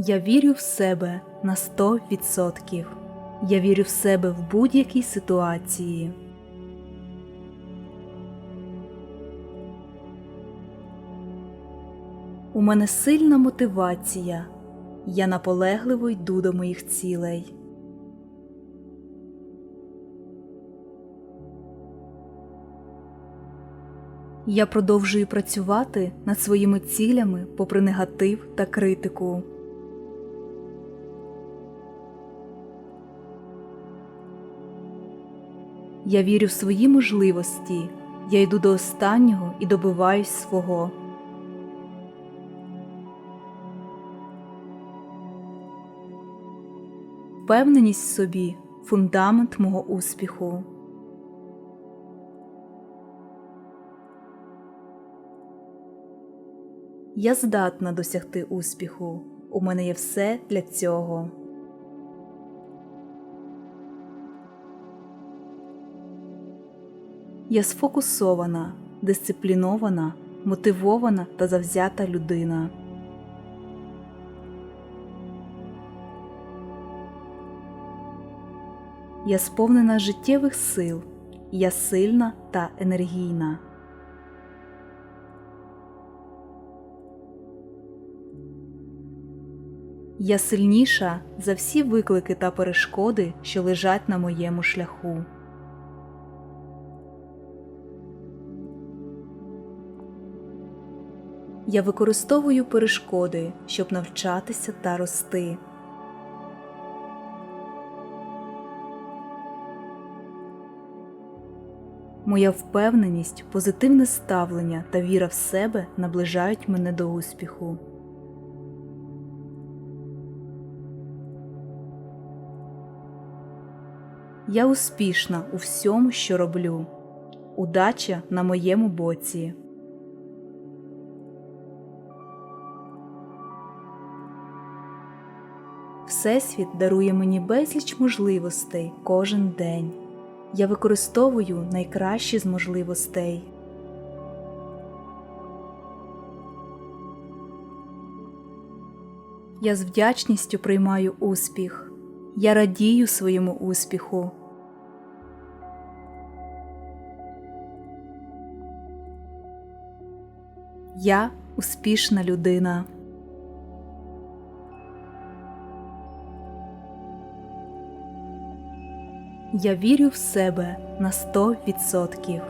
Я вірю в себе на 100%. Я вірю в себе в будь-якій ситуації. У мене сильна мотивація. Я наполегливо йду до моїх цілей. Я продовжую працювати над своїми цілями попри негатив та критику. Я вірю в свої можливості. Я йду до останнього і добиваюсь свого. Впевненість в собі фундамент мого успіху. Я здатна досягти успіху. У мене є все для цього. Я сфокусована, дисциплінована, мотивована та завзята людина. Я сповнена життєвих сил. Я сильна та енергійна. Я сильніша за всі виклики та перешкоди, що лежать на моєму шляху. Я використовую перешкоди, щоб навчатися та рости. Моя впевненість, позитивне ставлення та віра в себе наближають мене до успіху. Я успішна у всьому, що роблю. Удача на моєму боці. Всесвіт дарує мені безліч можливостей кожен день. Я використовую найкращі з можливостей. Я з вдячністю приймаю успіх. Я радію своєму успіху. Я успішна людина. Я вірю в себе на 100%.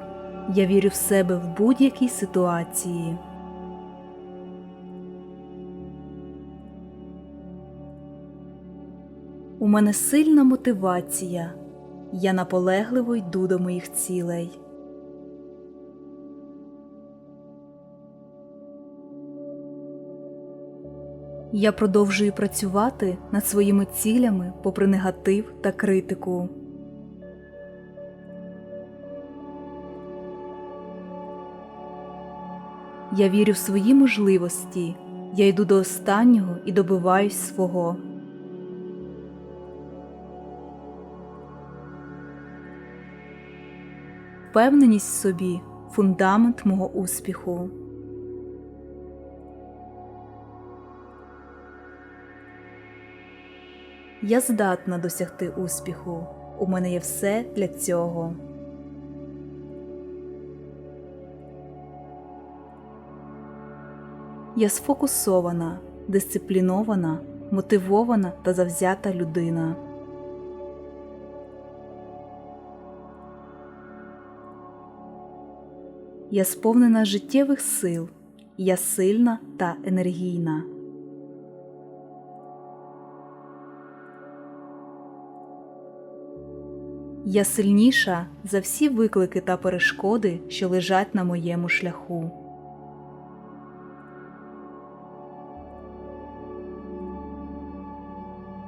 Я вірю в себе в будь-якій ситуації. У мене сильна мотивація. Я наполегливо йду до моїх цілей. Я продовжую працювати над своїми цілями попри негатив та критику. Я вірю в свої можливості. Я йду до останнього і добиваюсь свого. Впевненість в собі фундамент мого успіху. Я здатна досягти успіху. У мене є все для цього. Я сфокусована, дисциплінована, мотивована та завзята людина. Я сповнена життєвих сил. Я сильна та енергійна. Я сильніша за всі виклики та перешкоди, що лежать на моєму шляху.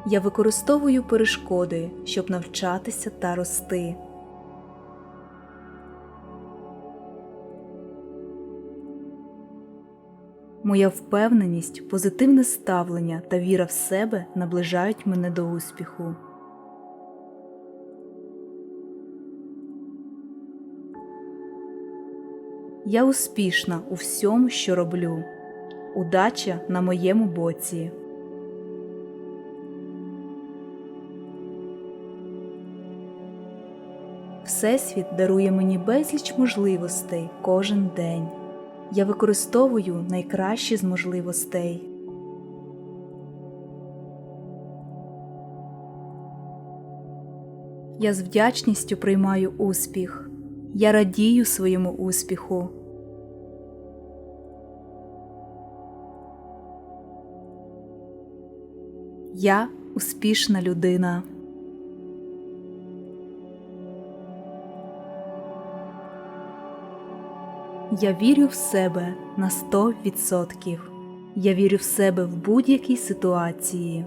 Я використовую перешкоди, щоб навчатися та рости. Моя впевненість, позитивне ставлення та віра в себе наближають мене до успіху. Я успішна у всьому, що роблю. Удача на моєму боці. Всесвіт дарує мені безліч можливостей кожен день. Я використовую найкращі з можливостей. Я з вдячністю приймаю успіх. Я радію своєму успіху. Я успішна людина. Я вірю в себе на 100%. Я вірю в себе в будь-якій ситуації.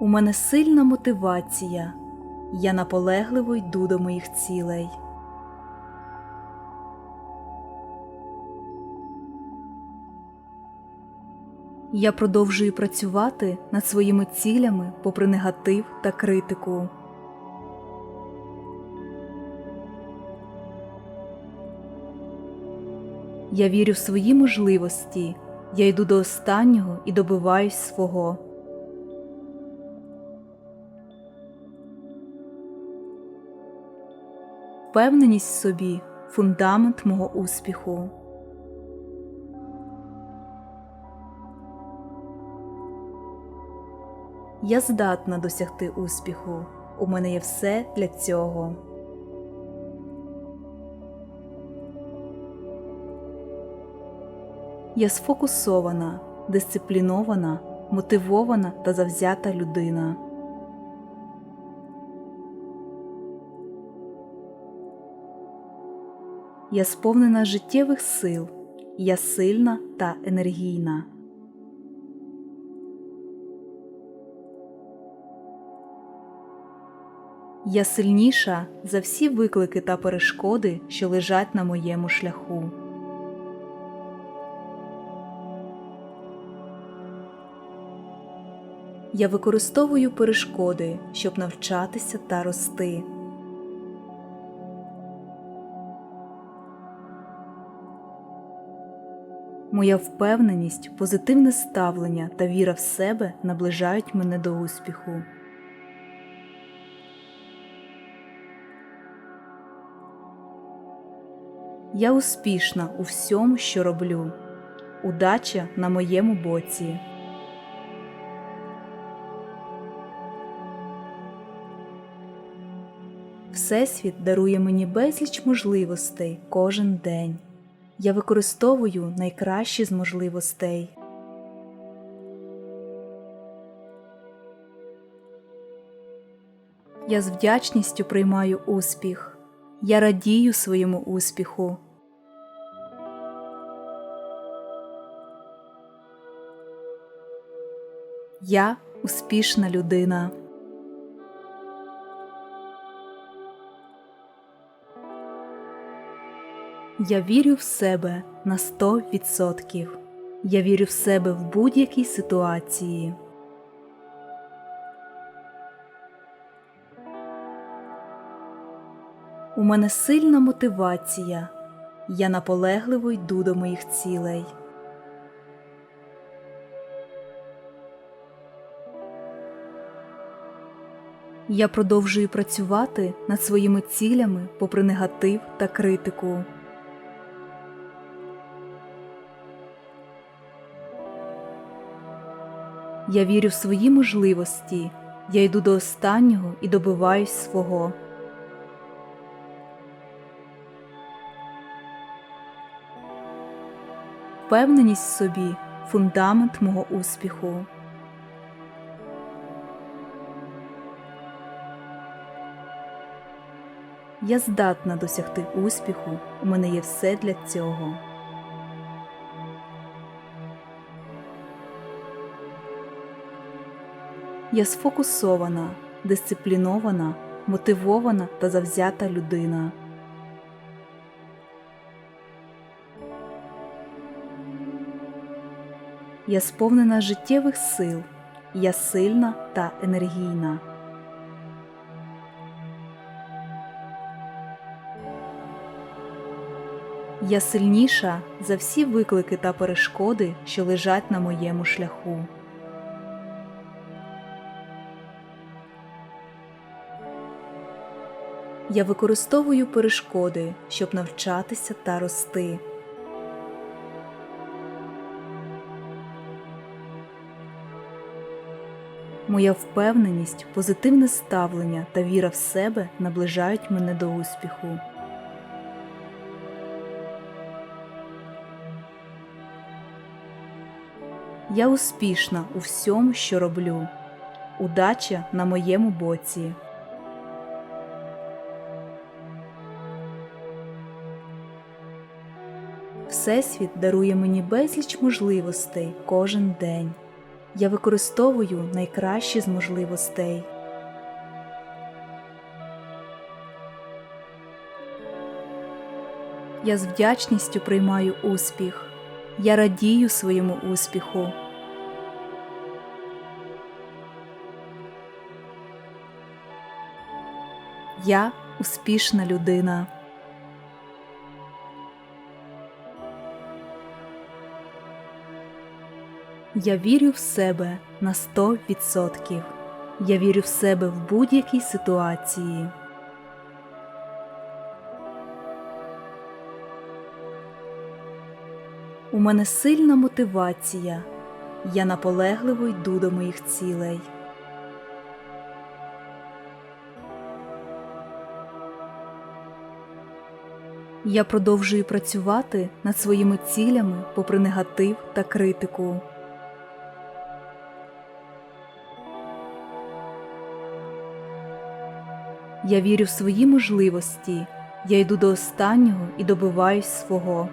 У мене сильна мотивація. Я наполегливо йду до моїх цілей. Я продовжую працювати над своїми цілями попри негатив та критику. Я вірю в свої можливості. Я йду до останнього і добиваюсь свого. Впевненість в собі фундамент мого успіху. Я здатна досягти успіху. У мене є все для цього. Я сфокусована, дисциплінована, мотивована та завзята людина. Я сповнена життєвих сил, я сильна та енергійна. Я сильніша за всі виклики та перешкоди, що лежать на моєму шляху. Я використовую перешкоди, щоб навчатися та рости. Моя впевненість, позитивне ставлення та віра в себе наближають мене до успіху. Я успішна у всьому, що роблю. Удача на моєму боці. Всесвіт дарує мені безліч можливостей кожен день. Я використовую найкращі з можливостей. Я з вдячністю приймаю успіх. Я радію своєму успіху. Я успішна людина. Я вірю в себе на 100%. Я вірю в себе в будь-якій ситуації. У мене сильна мотивація. Я наполегливо йду до моїх цілей. Я продовжую працювати над своїми цілями попри негатив та критику. Я вірю в свої можливості. Я йду до останнього і добиваюсь свого. Впевненість в собі фундамент мого успіху. Я здатна досягти успіху. У мене є все для цього. Я сфокусована, дисциплінована, мотивована та завзята людина. Я сповнена життєвих сил. Я сильна та енергійна. Я сильніша за всі виклики та перешкоди, що лежать на моєму шляху. Я використовую перешкоди, щоб навчатися та рости. Моя впевненість, позитивне ставлення та віра в себе наближають мене до успіху. Я успішна у всьому, що роблю. Удача на моєму боці. Всесвіт дарує мені безліч можливостей кожен день. Я використовую найкращі з можливостей. Я з вдячністю приймаю успіх. Я радію своєму успіху. Я успішна людина. Я вірю в себе на 100%. Я вірю в себе в будь-якій ситуації. У мене сильна мотивація. Я наполегливо йду до моїх цілей. Я продовжую працювати над своїми цілями попри негатив та критику. Я вірю в свої можливості. Я йду до останнього і добиваюсь свого.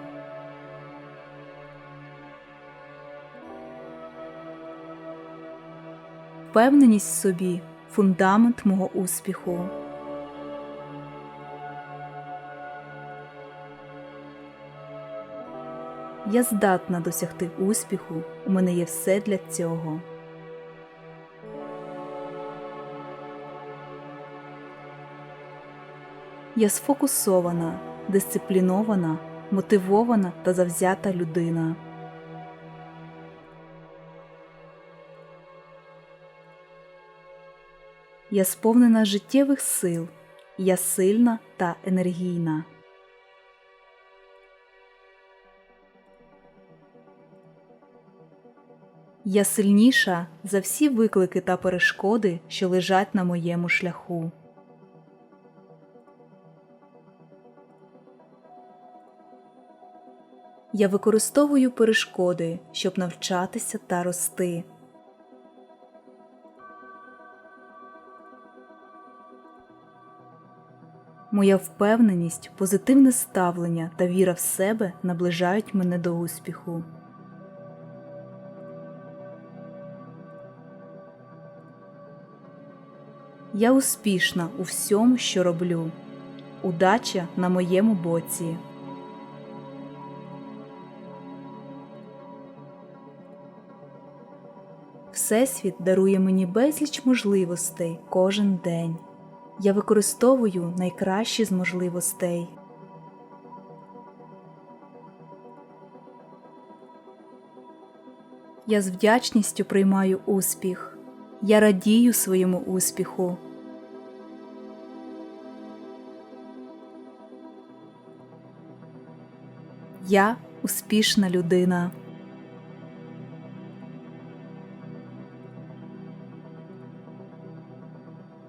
Впевненість в собі фундамент мого успіху. Я здатна досягти успіху, у мене є все для цього. Я сфокусована, дисциплінована, мотивована та завзята людина. Я сповнена життєвих сил, я сильна та енергійна. Я сильніша за всі виклики та перешкоди, що лежать на моєму шляху. Я використовую перешкоди, щоб навчатися та рости. Моя впевненість, позитивне ставлення та віра в себе наближають мене до успіху. Я успішна у всьому, що роблю. Удача на моєму боці. Всесвіт дарує мені безліч можливостей кожен день. Я використовую найкращі з можливостей. Я з вдячністю приймаю успіх. Я радію своєму успіху. Я успішна людина.